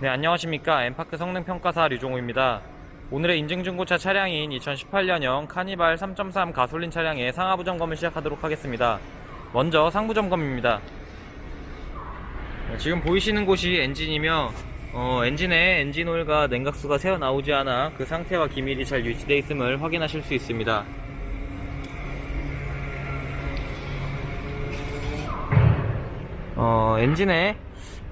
네, 안녕하십니까. 엠파크 성능평가사 류종호입니다. 오늘의 인증중고차 차량인 2018년형 카니발 3.3 가솔린 차량의 상하부 점검을 시작하도록 하겠습니다. 먼저 상부 점검입니다. 네, 지금 보이시는 곳이 엔진이며 어, 엔진에 엔진 오일과 냉각수가 새어 나오지 않아 그 상태와 기밀이 잘 유지되어 있음을 확인하실 수 있습니다. 어, 엔진에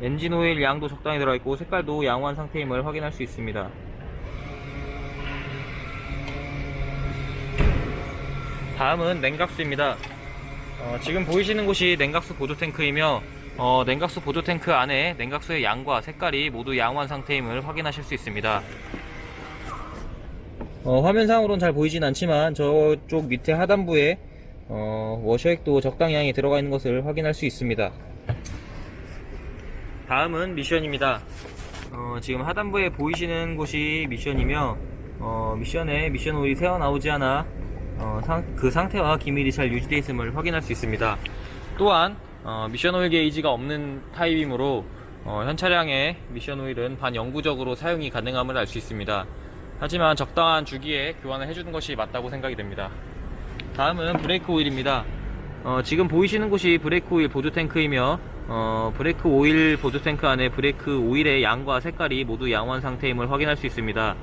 엔진 오일 양도 적당히 들어있고 색깔도 양호한 상태임을 확인할 수 있습니다. 다음은 냉각수입니다. 어, 지금 보이시는 곳이 냉각수 보조 탱크이며 어, 냉각수 보조 탱크 안에 냉각수의 양과 색깔이 모두 양호한 상태임을 확인하실 수 있습니다. 어, 화면상으로는 잘 보이진 않지만 저쪽 밑에 하단부에 어, 워셔액도 적당 양이 들어가 있는 것을 확인할 수 있습니다. 다음은 미션입니다. 어, 지금 하단부에 보이시는 곳이 미션이며 어, 미션에 미션 오일이 새어 나오지 않아 어, 상- 그 상태와 기밀이 잘 유지되어 있음을 확인할 수 있습니다. 또한 어, 미션 오일 게이지가 없는 타입이므로 어, 현 차량의 미션 오일은 반영구적으로 사용이 가능함을 알 수 있습니다. 하지만 적당한 주기에 교환을 해주는 것이 맞다고 생각이 됩니다. 다음은 브레이크 오일입니다. 어, 지금 보이시는 곳이 브레이크 오일 보조 탱크이며 어, 브레이크 오일 보조 탱크 안에 브레이크 오일의 양과 색깔이 모두 양호한 상태임을 확인할 수 있습니다.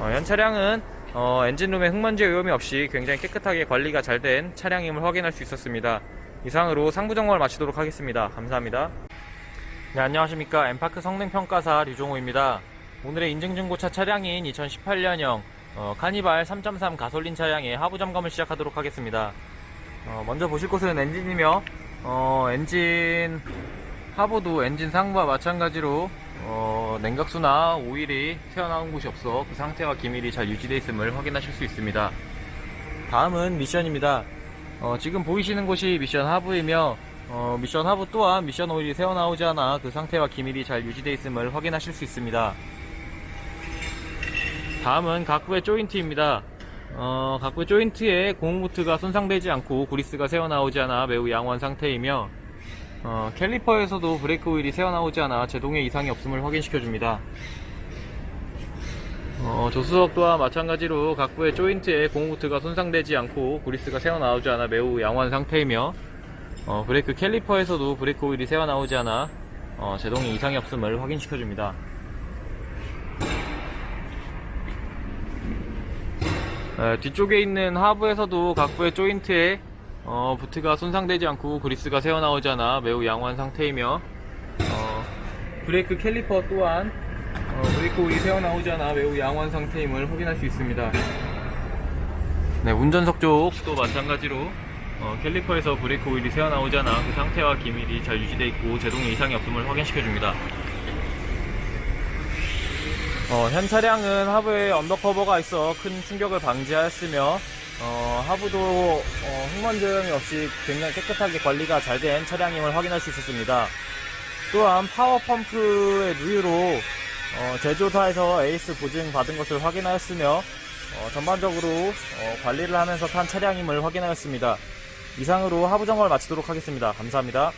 어, 현 차량은 어, 엔진룸에 흙먼지 오염이 없이 굉장히 깨끗하게 관리가 잘 된 차량임을 확인할 수 있었습니다. 이상으로 상부 점검을 마치도록 하겠습니다. 감사합니다. 네, 안녕하십니까. 엠파크 성능평가사 류종호입니다. 오늘의 인증중고차 차량인 2018년형 어, 카니발 3.3 가솔린 차량의 하부 점검을 시작하도록 하겠습니다. 어, 먼저 보실 곳은 엔진이며 어, 엔진 하부도 엔진 상부와 마찬가지로 어, 냉각수나 오일이 새어나온 곳이 없어 그 상태와 기밀이 잘 유지되어 있음을 확인하실 수 있습니다. 다음은 미션입니다. 어, 지금 보이시는 곳이 미션 하부이며 어, 미션 하부 또한 미션 오일이 새어나오지 않아 그 상태와 기밀이 잘 유지되어 있음을 확인하실 수 있습니다. 다음은 각부의 조인트입니다. 어, 각부의 조인트에 고무보트가 손상되지 않고 구리스가 새어나오지 않아 매우 양호한 상태이며 어, 캘리퍼에서도 브레이크 오일이 새어나오지 않아 제동에 이상이 없음을 확인시켜줍니다. 어, 조수석 또한 마찬가지로 각부의 조인트에 고무보트가 손상되지 않고 구리스가 새어나오지 않아 매우 양호한 상태이며 어, 브레이크 캘리퍼에서도 브레이크 오일이 새어나오지 않아 어, 제동에 이상이 없음을 확인시켜줍니다. 에, 뒤쪽에 있는 하부에서도 각부의 조인트에 어, 부트가 손상되지 않고 그리스가 새어나오지 않아 매우 양호한 상태이며 어, 브레이크 캘리퍼 또한 어, 브레이크 오일이 새어나오지 않아 매우 양호한 상태임을 확인할 수 있습니다. 네, 운전석 쪽도 마찬가지로 어, 캘리퍼에서 브레이크 오일이 새어나오지 않아 그 상태와 기밀이 잘 유지되어 있고 제동에 이상이 없음을 확인시켜줍니다. 어, 현 차량은 하부에 언더커버가 있어 큰 충격을 방지하였으며 어, 하부도 어, 흙먼지 오염이 없이 굉장히 깨끗하게 관리가 잘 된 차량임을 확인할 수 있었습니다. 또한 파워펌프의 누유로 어, 제조사에서 에이스 보증 받은 것을 확인하였으며 어, 전반적으로 어, 관리를 하면서 탄 차량임을 확인하였습니다. 이상으로 하부 점검을 마치도록 하겠습니다. 감사합니다.